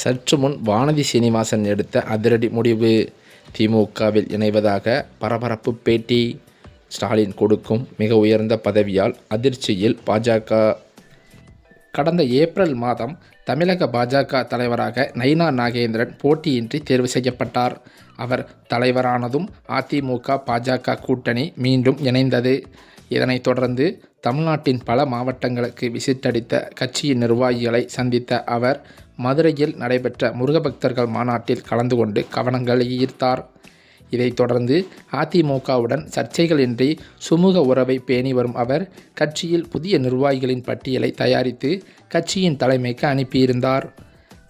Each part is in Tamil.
சற்று முன் வானதி சீனிவாசன் எடுத்த அதிரடி முடிவு. திமுகவில் இணைவதாக பரபரப்பு பேட்டி ஸ்டாலின் கொடுக்கும் மிக உயர்ந்த பதவியால் அதிர்ச்சியில் பாஜக. கடந்த ஏப்ரல் மாதம் தமிழக பாஜக தலைவராக நைனா நாகேந்திரன் போட்டியின்றி தேர்வு செய்யப்பட்டார். அவர் தலைவரானதும் அதிமுக பாஜக கூட்டணி மீண்டும் இணைந்தது. இதனைத் தொடர்ந்து தமிழ்நாட்டின் பல மாவட்டங்களுக்கு விசிட்டடித்த கட்சியின் நிர்வாகிகளை சந்தித்த அவர் மதுரையில் நடைபெற்ற முருகபக்தர்கள் மாநாட்டில் கலந்து கொண்டு கவனங்களை ஈர்த்தார். இதைத் தொடர்ந்து அதிமுகவுடன் சர்ச்சைகளின்றி சுமூக உறவை பேணி வரும் அவர் கட்சியில் புதிய நிர்வாகிகளின் பட்டியலை தயாரித்து கட்சியின் தலைமைக்கு அனுப்பியிருந்தார்.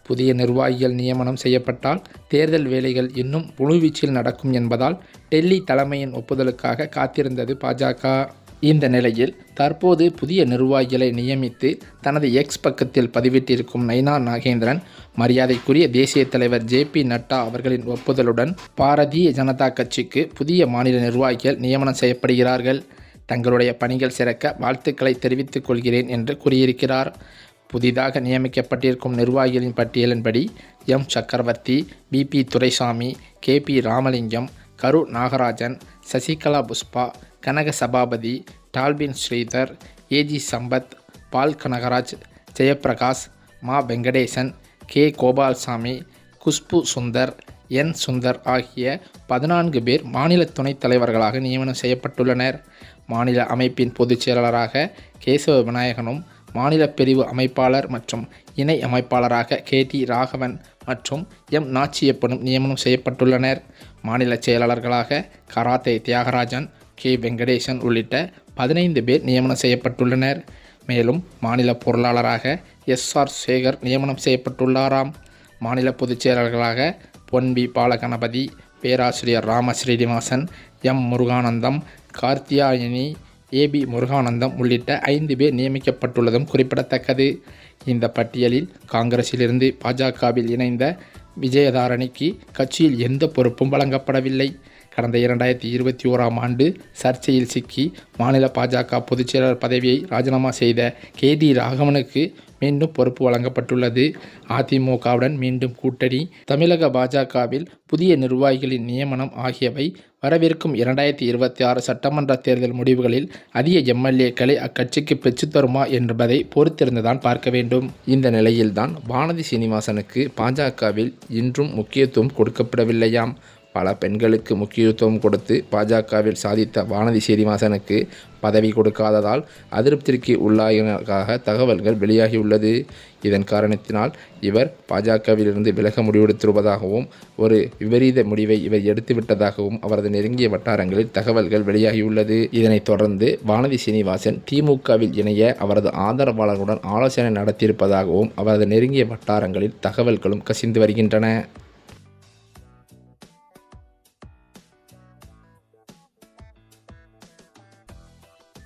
புதிய நிர்வாகிகள் நியமனம் செய்யப்பட்டால் தேர்தல் வேலைகள் இன்னும் முழுவீச்சில் நடக்கும் என்பதால் டெல்லி தலைமையின் ஒப்புதலுக்காக காத்திருந்தது பாஜக. இந்த நிலையில் தற்போது புதிய நிர்வாகிகளை நியமித்து தனது எக்ஸ் பக்கத்தில் பதிவிட்டிருக்கும் நைனா நாகேந்திரன் மரியாதைக்குரிய தேசிய தலைவர் ஜே பி நட்டா அவர்களின் ஒப்புதலுடன் பாரதிய ஜனதா கட்சிக்கு புதிய மாநில நிர்வாகிகள் நியமனம் செய்யப்படுகிறார்கள். தங்களுடைய பணிகள் சிறக்க வாழ்த்துக்களை தெரிவித்துக் கொள்கிறேன் என்று கூறியிருக்கிறார். புதிதாக நியமிக்கப்பட்டிருக்கும் நிர்வாகிகளின் பட்டியலின்படி M. Chakravarthy P P Duraisamy K. P. Ramalingam Karu Nagarajan Sasikala Pushpa Kanaga Sabapathy Dolphin Sridhar A G Sampath Paul Kanagaraj Jayaprakash Ma Venkatesan K Gopalsamy Khushbu Sundar N Sundar ஆகிய பதினான்கு பேர் மாநில துணைத் தலைவர்களாக நியமனம் செய்யப்பட்டுள்ளனர். மாநில அமைப்பின் பொதுச் செயலாளராக கேசவ விநாயகனும் மாநில பிரிவு அமைப்பாளர் மற்றும் இணை அமைப்பாளராக கே டி ராகவன் மற்றும் எம் நாச்சியப்பனும் நியமனம் செய்யப்பட்டுள்ளனர். மாநில செயலாளர்களாக கராத்தே தியாகராஜன் கே வெங்கடேசன் உள்ளிட்ட பதினைந்து பேர் நியமனம் செய்யப்பட்டுள்ளனர். மேலும் மாநில பொருளாளராக எஸ் ஆர் சேகர் நியமனம் செய்யப்பட்டுள்ளாராம். மாநில பொதுச் செயலாளர்களாக பொன் பி பாலகணபதி பேராசிரியர் Rama Srinivasan M Muruganandam Karthiyayini A B Muruganandam உள்ளிட்ட ஐந்து பேர் நியமிக்கப்பட்டுள்ளதும் குறிப்பிடத்தக்கது. இந்த பட்டியலில் காங்கிரஸிலிருந்து பாஜகவில் இணைந்த விஜயதாரணிக்கு கட்சியில் எந்த பொறுப்பும் வழங்கப்படவில்லை. கடந்த இரண்டாயிரத்தி இருபத்தி ஓராம் ஆண்டு சர்ச்சையில் சிக்கி மாநில பாஜக பொதுச்செயலாளர் பதவியை ராஜினாமா செய்த கே டி ராகவனுக்கு மீண்டும் பொறுப்பு வழங்கப்பட்டுள்ளது. அதிமுகவுடன் மீண்டும் கூட்டணி. தமிழக பாஜகவில் புதிய நிர்வாகிகளின் நியமனம் ஆகியவை வரவிருக்கும் இரண்டாயிரத்தி இருபத்தி ஆறு சட்டமன்ற தேர்தல் முடிவுகளில் அதிக எம்எல்ஏக்களை அக்கட்சிக்கு பெற்றுத்தருமா என்பதை பொறுத்திருந்துதான் பார்க்க வேண்டும். இந்த நிலையில்தான் வானதி சீனிவாசனுக்கு பாஜகவில் இன்றும் முக்கியத்துவம் கொடுக்கப்படவில்லையாம். பல பெண்களுக்கு முக்கியத்துவம் கொடுத்து பாஜகவில் சாதித்த வானதி சீனிவாசனுக்கு பதவி கொடுக்காததால் அதிருப்திக்கு உள்ளாகினதாக தகவல்கள் வெளியாகியுள்ளது. இதன் காரணத்தினால் இவர் பாஜகவிலிருந்து விலக முடிவெடுத்திருப்பதாகவும் ஒரு விபரீத முடிவை இவர் எடுத்துவிட்டதாகவும் அவரது நெருங்கிய வட்டாரங்களில் தகவல்கள் வெளியாகியுள்ளது. இதனைத் தொடர்ந்து வானதி சீனிவாசன் திமுகவில் இணைய அவரது ஆதரவாளர்களுடன் ஆலோசனை நடத்தியிருப்பதாகவும் அவரது நெருங்கிய வட்டாரங்களில் தகவல்களும் கசிந்து வருகின்றன.